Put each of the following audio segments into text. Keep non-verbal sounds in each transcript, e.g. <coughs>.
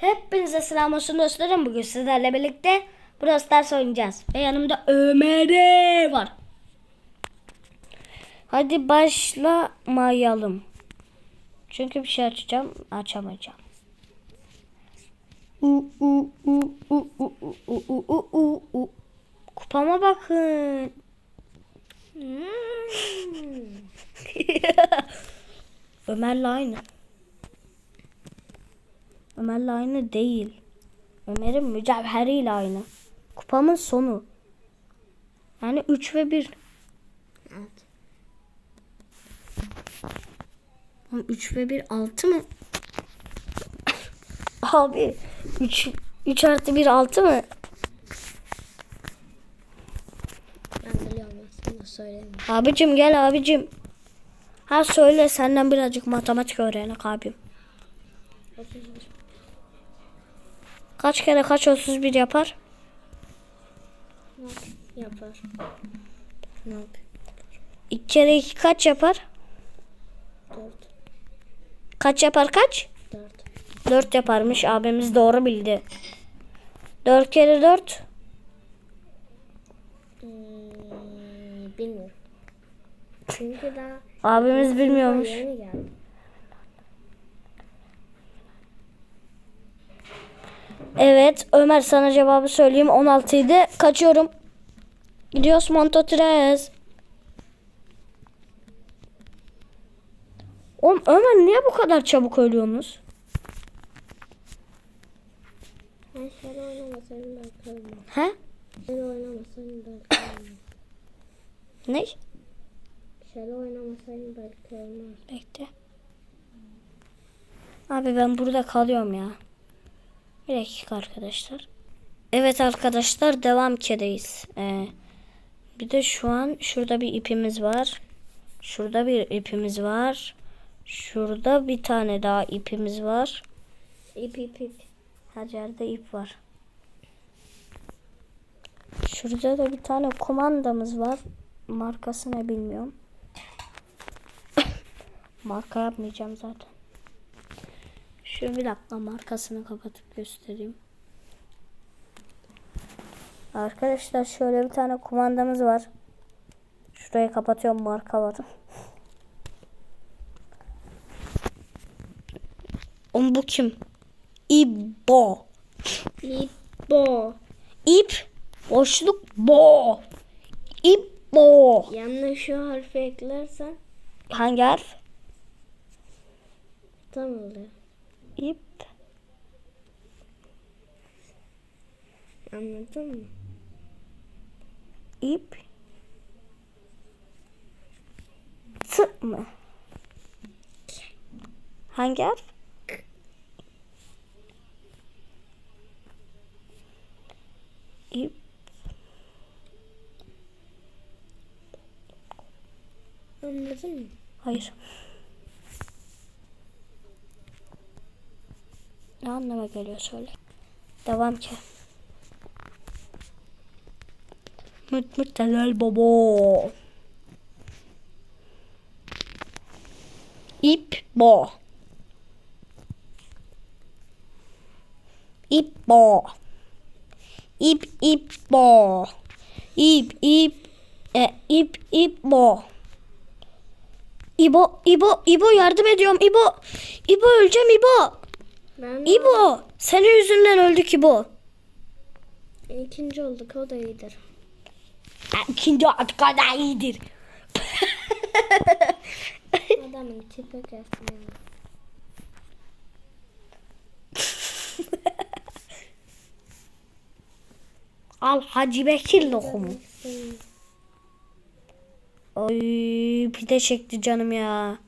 Hepinize selam olsun dostlarım. Bugün sizlerle birlikte Brawl Stars oynayacağız. Ve yanımda Ömer var. Hadi başlamayalım. Çünkü bir şey açacağım. Açamayacağım. U, u, u, u, u, u, u, u, u, u. Kupama bakın. <laughs> Ömer'le aynı. Ömer'le aynı değil. Ömer'in mücevheriyle aynı. Kupamın sonu. Yani 3 ve 1. Evet. 3 ve 1 6 mı? Abi 3 3 artı 1 6 mı? Ben biliyorum aslında söyleyeyim. Abicim gel abicim. Ha söyle senden birazcık matematik öğrenek abim. Kaç kere kaç 31 yapar? Yapar. Ne yapayım? 2 kere 2 kaç yapar? Dört. Kaç yapar kaç? Dört. 4 yaparmış abimiz doğru bildi. 4 kere 4 Hmm, bilmiyorum. Çünkü daha abimiz bilmiyormuş. yeni geldi. Evet Ömer sana cevabı söyleyeyim 16 idi. Kaçıyorum. Gidiyoruz Montotres. Oğlum Ömer niye bu kadar çabuk ölüyorsunuz? Ben oynamasaydım. He? Oynamasaydım. Ne? Şöyle oynamasaydım belki ölmem. Bekle. Abi ben burada kalıyorum ya. Bir dakika arkadaşlar. Evet arkadaşlar devam kedeyiz. Ee, bir de şu an şurada bir ipimiz var. Şurada bir ipimiz var. Şurada bir tane daha ipimiz var. İp ip ip. Her yerde ip var. Şurada da bir tane kumandamız var. Markası ne bilmiyorum. <coughs> Marka yapmayacağım zaten. Şu bir dakika markasını kapatıp göstereyim. Arkadaşlar şöyle bir tane kumandamız var. Şurayı kapatıyorum marka var. Oğlum bu kim? İbo. İp bo. İp. Boşluk bo. İp bo. Yanına şu harfi eklersen Hangi harf? tam oluyor. İp. Anladın mı? İp. T mı? Hangi harf? İp. Anladın mı? Hayır. Ne anlama geliyor söyle. Devam ki. Mıt mıt telel baba. İp bo. İp bo. İp ip bo. İp ip e, ip ip bo. İbo, İbo, İbo yardım ediyorum. İbo, İbo öleceğim İbo. Ben İbo, senin yüzünden öldük İbo. ikinci olduk o da iyidir. İkinci at kadar iyidir. <laughs> Adamın tipi kesmiyor. <laughs> Al Hacı Bekir lokumu. Oy pide çekti canım ya.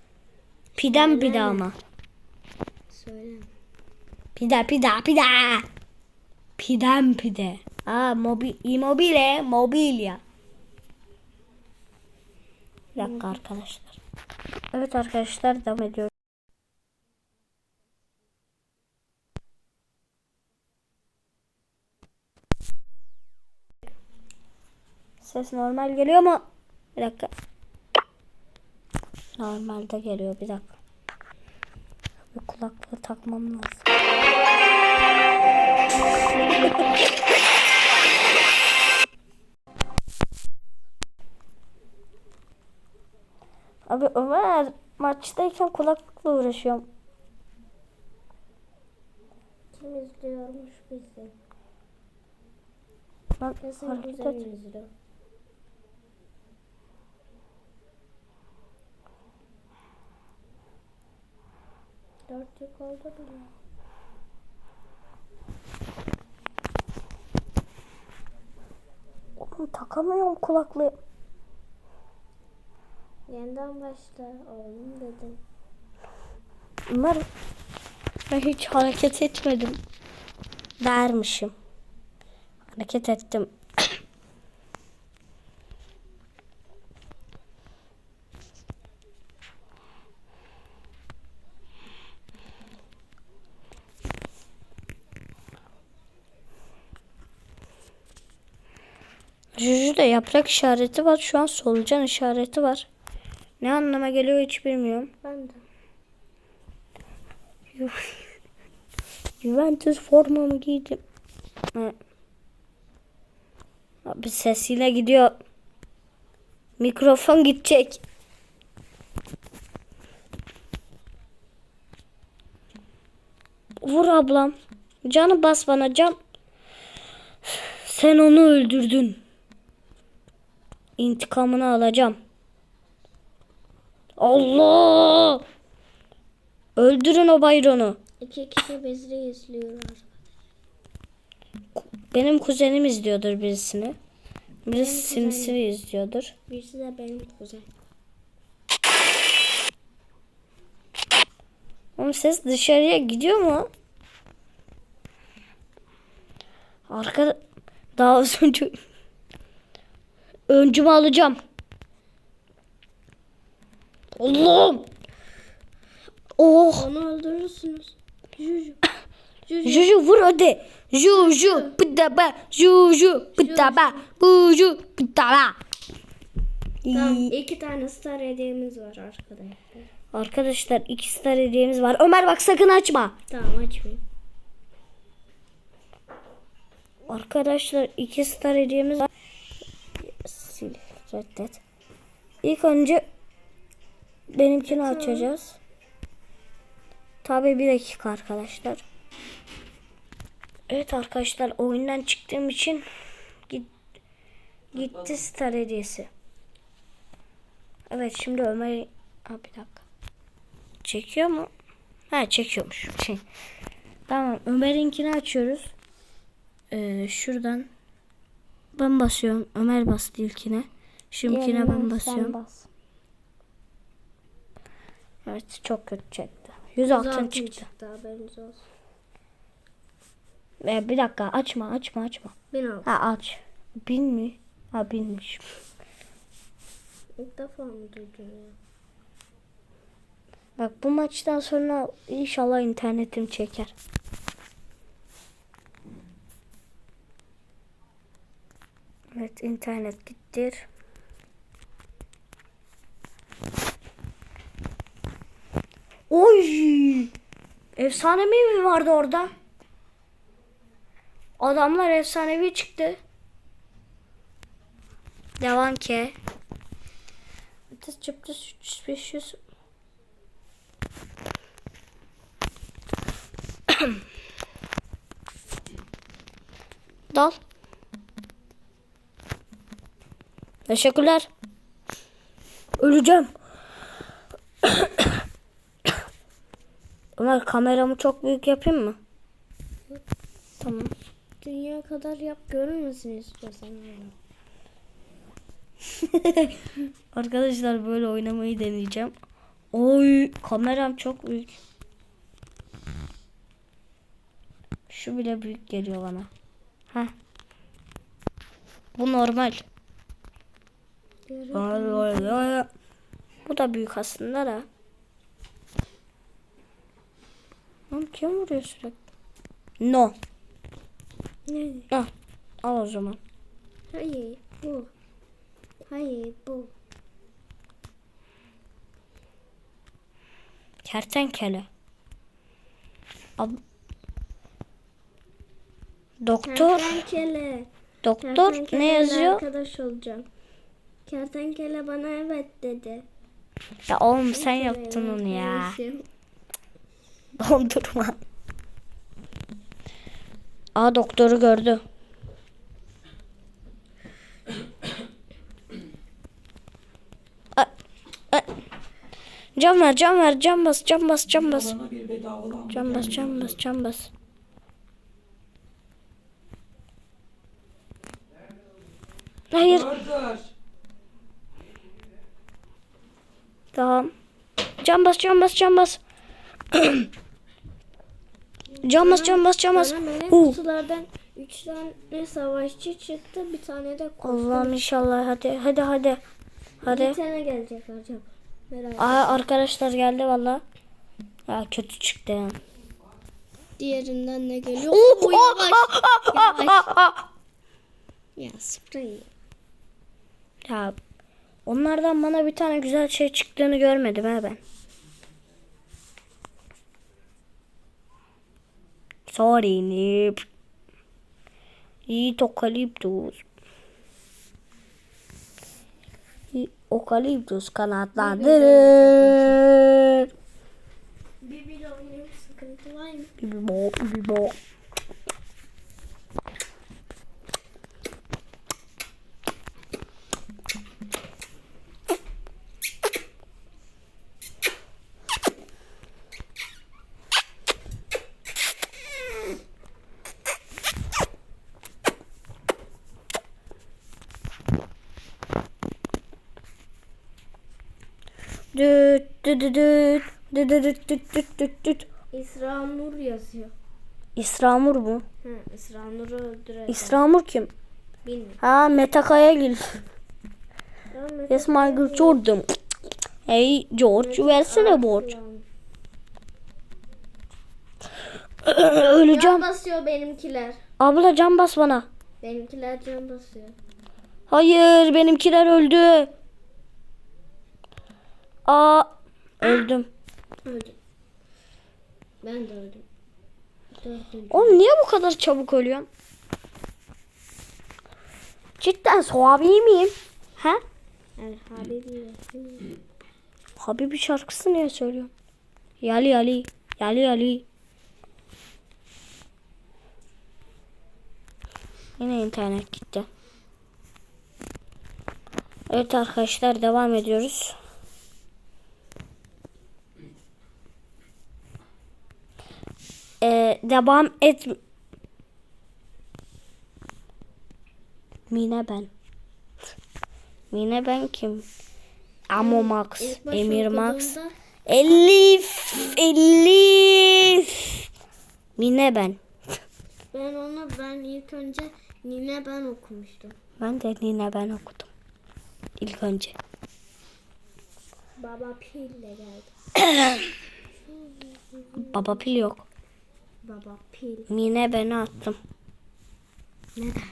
Pidem pide ama. Söyle. Pide pide pide. Pidem pide. Aa mobi immobile mobilya. Bir dakika arkadaşlar. Evet arkadaşlar devam ediyoruz. Ses normal geliyor mu? Bir dakika. Normalde geliyor bir dakika. Bir kulaklığı takmam lazım. <laughs> Abi Ömer maçtayken kulaklıkla uğraşıyorum. Kim izliyormuş bizi? Bak, Kesin güzel izliyor. Dört yük oldu bile. Oğlum takamıyorum kulaklığı. Yeniden başla oğlum dedim. Ömer ben hiç hareket etmedim. Dermişim. Hareket ettim. Juju'da yaprak işareti var. Şu an solucan işareti var. Ne anlama geliyor hiç bilmiyorum. Ben de. Juventus formamı giydim. Ha. Abi sesiyle gidiyor. Mikrofon gidecek. Vur ablam. Canı bas bana can. Sen onu öldürdün. İntikamını alacağım. Allah! Öldürün o bayronu. İki kişi bizi izliyorlar. Benim kuzenim izliyordur birisini. Birisi sinisini izliyordur. Birisi de benim kuzen. Ama ses dışarıya gidiyor mu? Arka daha az önce öncümü alacağım. Allah'ım. Oh. Onu öldürürsünüz. Juju. Juju. Juju vur hadi. Juju pıdaba. Juju pıdaba. Buju pıdaba. Tamam, iki tane star hediyemiz var arkadaşlar. Arkadaşlar iki star hediyemiz var. Ömer bak sakın açma. Tamam açmayayım. Arkadaşlar iki star hediyemiz var. Reddet. İlk önce benimkini açacağız. Tabii bir dakika arkadaşlar. Evet arkadaşlar oyundan çıktığım için git, gitti star hediyesi. Evet şimdi Ömer ha, bir dakika. Çekiyor mu? Ha çekiyormuş. <laughs> Şey. Tamam Ömer'inkini açıyoruz. Ee, şuradan ben basıyorum. Ömer bastı ilkine. Şimdikine ben basıyorum. bas. Evet çok kötü çekti. 100 altın çıktı. çıktı haberiniz olsun. Ve bir dakika açma açma açma. Bin altın. Ha aç. Bin mi? Ha binmiş. İlk defa mı duydun ya? Bak bu maçtan sonra inşallah internetim çeker. Evet internet gittir. Oy! Efsanevi mi vardı orada? Adamlar efsanevi çıktı. Devam ki. Tıs çıptı 500 Dal. Teşekkürler. Öleceğim. Ömer kameramı çok büyük yapayım mı? Tamam. Dünya kadar yap görünmesin istiyorsan. <laughs> Arkadaşlar böyle oynamayı deneyeceğim. Oy kameram çok büyük. Şu bile büyük geliyor bana. Heh. Bu normal. Bu da büyük aslında da. Lan kim vuruyor sürekli? No. Ne? Al. Al o zaman. Hayır bu. Hayır bu. Kertenkele. Ab Doktor. Kertenkele. Doktor ne yazıyor? Arkadaş olacağım. Kertenkele bana evet dedi. Ya oğlum sen yaptın onu ya. Dondurma. Aa doktoru gördü. A- a- Cam ver, cam ver, cam bas, cam bas, cam bas. Cam bas, cam bas, cam bas. Hayır, tamam. Cam bas, cam bas, cam bas. <clears throat> cam bas, cam bas, cam bas. Kutulardan 3 tane savaşçı çıktı. Bir tane de kostüm. Allah'ım inşallah hadi, hadi, hadi. Bir Hadi. tane gelecek acaba. Merak Aa arkadaşlar geldi valla. Ya kötü çıktı. Diğerinden ne geliyor? Oh, Oo, yavaş. Yavaş. Ya sprey. Ya onlardan bana bir tane güzel şey çıktığını görmedim ha ben. Sorry Nip. İyi okaliptus. Okaliptus kanatlandırır. Bir bir oynayayım sıkıntı var mı? Bibi bo, bibi bo. Düt düt düt düt düt düt düt düt düt düt. İsra Nur yazıyor. İsramur mu? Ha, İsra Nur'u öldürecek. İsramur kim? Bilmiyorum. Ha Metakaya Gül. Ama Yes Michael Jordan. Hey George versene borç. <clears throat> Öleceğim. Can basıyor benimkiler. Abla can bas bana. Benimkiler can basıyor. Hayır benimkiler öldü. Aa öldüm. Öldüm. Ben de öldüm. Dördüncü. Oğlum niye bu kadar çabuk ölüyorsun? Cidden suabi miyim? Ha? Yani Habibi. Habibi şarkısı niye söylüyorsun? Yali yali. Yali yali. Yine internet gitti. Evet arkadaşlar devam ediyoruz. Ee, devam et. Mine ben. Mine ben kim? Amo Max, Emir Max, Elif, Elif. Mine ben. Ben onu ben ilk önce Nine ben okumuştum. Ben de Nine ben okudum. İlk önce. Baba Pil'le geldi. <coughs> Baba pil yok. Baba Pil. Mine beni attım. Neden?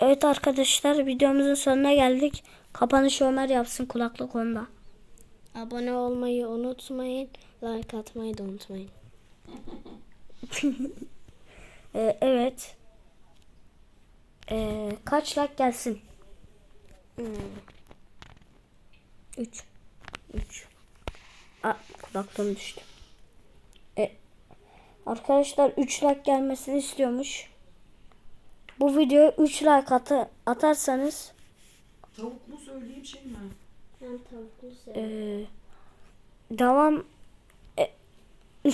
Evet arkadaşlar videomuzun sonuna geldik. Kapanış Ömer yapsın kulaklık onda. Abone olmayı unutmayın. Like atmayı da unutmayın. <laughs> Ee, evet. Ee, kaç like gelsin? Hmm. Üç. 3. Aa, kulaklığım düştü. Arkadaşlar 3 like gelmesini istiyormuş. Bu videoya 3 like atı, atarsanız Tavuklu söyleyeyim şey mi? Ben tavuklu e, seviyorum. devam e, <laughs>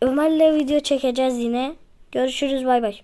Ömer'le video çekeceğiz yine. Görüşürüz bay bay.